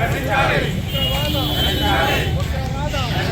Let's go.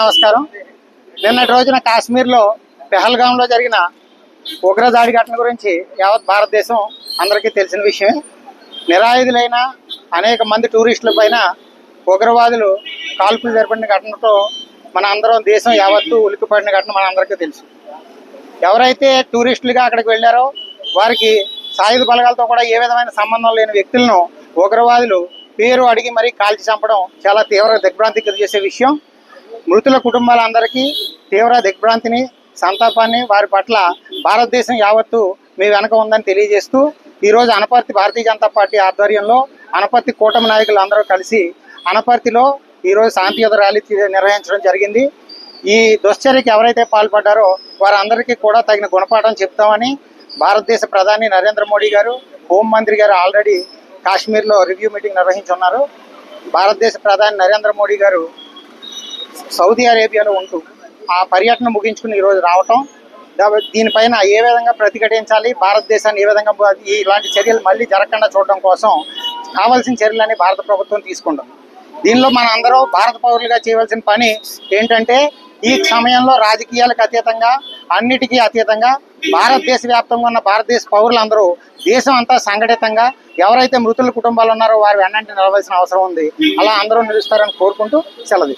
నమస్కారం. నిన్నటి రోజున కాశ్మీర్లో పెహల్గాంలో జరిగిన ఉగ్రదాడి ఘటన గురించి యావత్ భారతదేశం అందరికీ తెలిసిన విషయమే. నిరాయుధులైన అనేక మంది టూరిస్టుల పైన ఉగ్రవాదులు కాల్పులు జరిపిన ఘటనతో మన అందరం దేశం యావత్తు ఉలిక్కిపడిన ఘటన మన అందరికీ తెలుసు. ఎవరైతే టూరిస్టులుగా అక్కడికి వెళ్ళారో వారికి సాయుధ బలగాలతో కూడా ఏ విధమైన సంబంధం లేని వ్యక్తులను ఉగ్రవాదులు పేరు అడిగి మరీ కాల్చి చంపడం చాలా తీవ్ర దిగ్భ్రాంతికి గురి చేసే విషయం. మృతుల కుటుంబాలందరికీ తీవ్ర దిగ్భ్రాంతిని సంతాపాన్ని వారి పట్ల భారతదేశం యావత్తు మీ వెనక ఉందని తెలియజేస్తూ ఈరోజు అనపర్తి భారతీయ జనతా పార్టీ ఆధ్వర్యంలో అనపర్తి కూటమి నాయకులు అందరూ కలిసి అనపర్తిలో ఈరోజు శాంతియుత ర్యాలీ నిర్వహించడం జరిగింది. ఈ దుశ్చర్యకి ఎవరైతే పాల్పడ్డారో వారందరికీ కూడా తగిన గుణపాఠం చెప్తామని భారతదేశ ప్రధాని నరేంద్ర మోడీ గారు హోంమంత్రి గారు ఆల్రెడీ కాశ్మీర్లో రివ్యూ మీటింగ్ నిర్వహించున్నారు. భారతదేశ ప్రధాని నరేంద్ర మోడీ గారు సౌదీ అరేబియాలో ఉంటూ ఆ పర్యటన ముగించుకుని ఈరోజు రావటం. దా- దీనిపైన ఏ విధంగా ప్రతిఘటించాలి? భారతదేశాన్ని ఏ విధంగా ఇలాంటి చర్యలు మళ్ళీ జరగకుండా చూడడం కోసం కావాల్సిన చర్యలని భారత ప్రభుత్వం తీసుకుంటుంది. దీనిలో మన అందరూ భారత పౌరులుగా చేయవలసిన పని ఏంటంటే ఈ సమయంలో రాజకీయాలకు అతీతంగా అన్నిటికీ అతీతంగా భారతదేశ వ్యాప్తంగా ఉన్న భారతదేశ పౌరులందరూ దేశం అంతా సంఘటితంగా ఎవరైతే మృతుల కుటుంబాలు ఉన్నారో వారి వెన్నంటి నిలవలసిన అవసరం ఉంది. అలా అందరూ నిలుస్తారని కోరుకుంటూ సెలవు